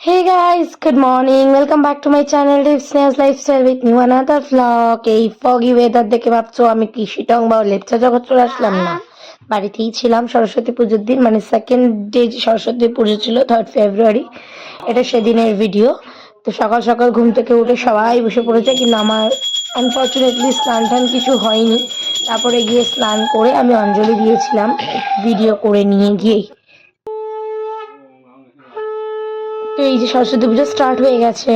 Guys, good morning. Welcome back to my channel Dave Snails Lifestyle with new another vlog. এই foggy weather দেখে ভাবছ আমি কি শিটং বা লেপচা জগৎ চলে আসলাম না বাড়িতেই ছিলাম সরস্বতী পুজোর দিন মানে সেকেন্ড ডে সরস্বতী পুজো ছিল থার্ড ফেব্রুয়ারি এটা সেদিনের ভিডিও তো সকাল সকাল ঘুম থেকে উঠে সবাই বসে পড়েছে কিন্তু আমার আনফর্চুনেটলি স্নান টান কিছু হয়নি তারপরে গিয়ে স্নান করে আমি অঞ্জলি দিয়েছিলাম ভিডিও করে নিয়ে গিয়েই তো এই যে সরস্বতী পুজো স্টার্ট হয়ে গেছে।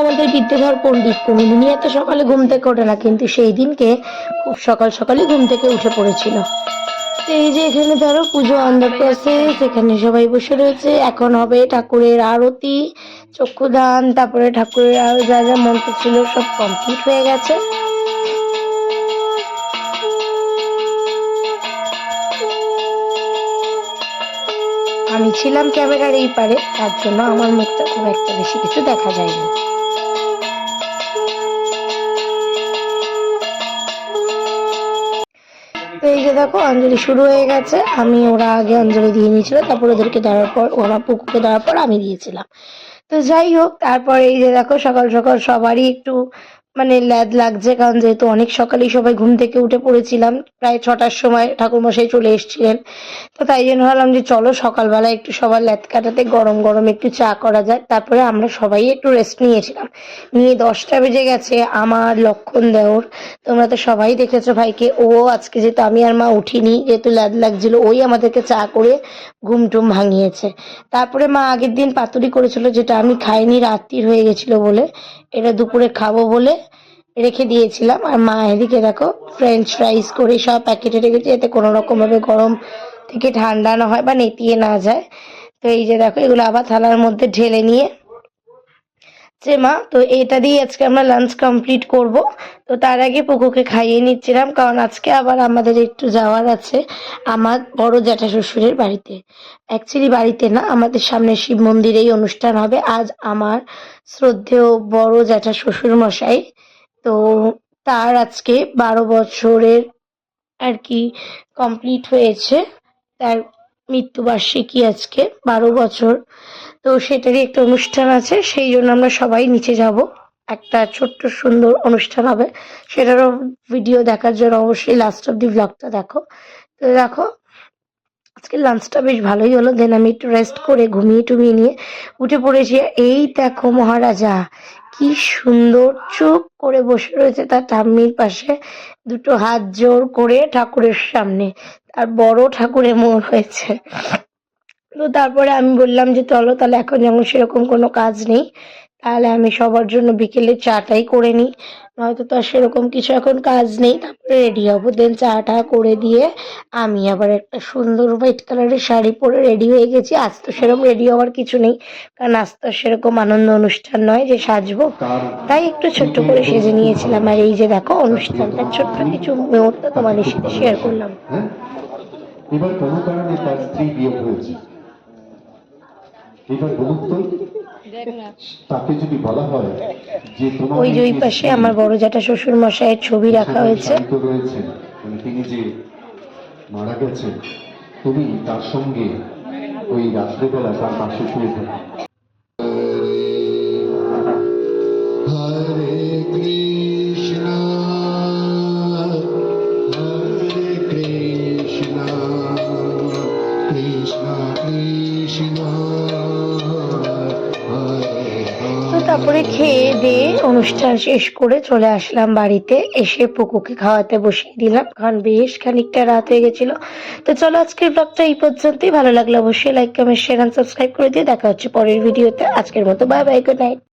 আমাদের বিদ্যাধর পণ্ডিত কুমিলিনী এত সকালে ঘুম থেকে ওঠে না, কিন্তু সেই দিনকে খুব সকাল সকালই ঘুম থেকে উঠে পড়েছিল। এই যে এখানে ধরো পুজো আন্ডার প্রসেস এখানে সবাই বসে রয়েছে। এখন হবে ঠাকুরের আরতি, চক্ষুদান, তারপরে ঠাকুরের আরও যা যা মন্ত্র ছিল সব কমপ্লিট হয়ে গেছে। আমি ছিলাম ক্যামেরার এই পারে, তার জন্য আমার মুখটা খুব একটা বেশি কিছু দেখা যায়নি। এই যে দেখো, অঞ্জলি শুরু হয়ে গেছে। আমি, ওরা আগে অঞ্জলি দিয়ে নিয়েছিল, তারপর ওদেরকে দেওয়ার পর, ওরা পুকুরে দেওয়ার পর আমি দিয়েছিলাম। তো যাই হোক, তারপরে এই যে দেখো, সকাল সকাল সবারই একটু মানে ল্যাদ লাগছে, কারণ যেহেতু অনেক সকালেই সবাই ঘুম থেকে উঠে পড়েছিলাম, প্রায় ছটার সময় ঠাকুরমশাই চলে এসেছিলেন। তো তাই জন্য ভাবলাম যে চলো সকালবেলা একটু সবার ল্যাদ কাটাতে গরম গরম একটু চা করা যাক, তারপরে আমরা সবাই একটু রেস্ট নিয়েছিলাম। নিয়ে দশটা বেজে গেছে, আমার লক্ষণ দেওর, তোমরা তো সবাই দেখেছ ভাইকে, ও আজকে যেহেতু আমি আর মা উঠিনি, যেহেতু ল্যাদ লাগছিল, ওই আমাদেরকে চা করে ঘুম টুম ভাঙিয়েছে। তারপরে মা আগের দিন পাতুরি করেছিল, যেটা আমি খাইনি, রাত্রির হয়ে গেছিল বলে এটা দুপুরে খাব বলে রেখে দিয়েছিলাম। আর মা এদিকে দেখো ফ্রেঞ্চ ফ্রাইস করে সব প্যাকেটে রেখেছি। যাতে কোনো রকমভাবে গরম থেকে ঠান্ডা না হয় বা নেতিয়ে না যায়। তো এই যে দেখো, এগুলো আবার থালার মধ্যে ঢেলে নিয়ে মা, তো এটা দিয়ে আজকে আমরা লাঞ্চ কমপ্লিট করব। তো তার আগে পুকুকে খাইয়ে নিচ্ছিলাম, কারণ আজকে আবার আমাদের একটু যাওয়ার আছে আমার বড় জ্যাঠা শ্বশুরের বাড়িতে। অ্যাকচুয়ালি বাড়িতে না, আমাদের সামনে শিব মন্দিরেই অনুষ্ঠান হবে। আজ আমার শ্রদ্ধেয় বড় জ্যাঠা শ্বশুর মশাই তো তার আজকে বারো বছরের আর কি কমপ্লিট হয়েছে। তার মৃত্যুবার্ষিকী আজকে বারো বছর। তো সেটারই একটা অনুষ্ঠান আছে, সেই জন্য আমরা সবাই নিচে যাব। একটা ছোট্ট সুন্দর অনুষ্ঠান হবে। সেটারও ভিডিও দেখার জন্য অবশ্যই লাস্ট অফ দি ব্লগটা দেখো। তো দেখো, আজকে লাঞ্চটা বেশ ভালোই হলো। দেন আমি একটু রেস্ট করে ঘুমিয়ে টুমিয়ে নিয়ে উঠে পড়েছি। এই দেখো মহারাজা, কি সুন্দর চুপ করে বসে রয়েছে তার ঠাম্মির পাশে। দুটো হাত জোর করে ঠাকুরের সামনে। আর বড় ঠাকুরের মন হয়েছে। তো তারপরে আমি বললাম যে, চলো তাহলে এখন যেমন সেরকম কোনো কাজ নেই, তাহলে আমি সবার জন্য বিকেলে চাটাই করে নিই। নয়তো তো আর সেরকম কিছু এখন কাজ নেই, তারপরে রেডি হব। দেন চাটা করে দিয়ে আমি আবার একটা সুন্দর হোয়াইট কালারের শাড়ি পরে রেডি হয়ে গেছি। আজ তো সেরকম রেডি হওয়ার কিছু নেই, কারণ আজ তো সেরকম আনন্দ অনুষ্ঠান নয় যে সাজবো। তাই একটু ছোট্ট করে সেজে নিয়েছিলাম। আর এই যে দেখো অনুষ্ঠানটা ছোট্ট কিছু মুহূর্ত তোমাদের সাথে শেয়ার করলাম। হ্যাঁ? এবার কোনো কারণে তার স্ত্রী বিয়োগ হয়েছে। এবার বলুন তো তাকে যদি বলা হয় যে তোমার ওই যে ওই পাশে আমার বড় জ্যাঠা শ্বশুর মশাইয়ের ছবি রাখা হয়েছে। রয়েছে মানে তিনি যে মারা গেছেন তুমি তার সঙ্গে ওই রাত্রেবেলা তার পাশে শুয়ে থাকো। তারপরে খেয়ে দিয়ে অনুষ্ঠান শেষ করে চলে আসলাম বাড়িতে। এসে পুকুকে খাওয়াতে বসিয়ে দিলাম। কারণ বেশ খানিকটা রাত হয়ে গেছিল। তো চলো আজকের ব্লগটা এই পর্যন্তই। ভালো লাগল অবশ্যই লাইক কমেন্ট শেয়ার সাবস্ক্রাইব করে দিয়ে দেখা হচ্ছে পরের ভিডিওতে আজকের মতো বাই বাই গুড নাইট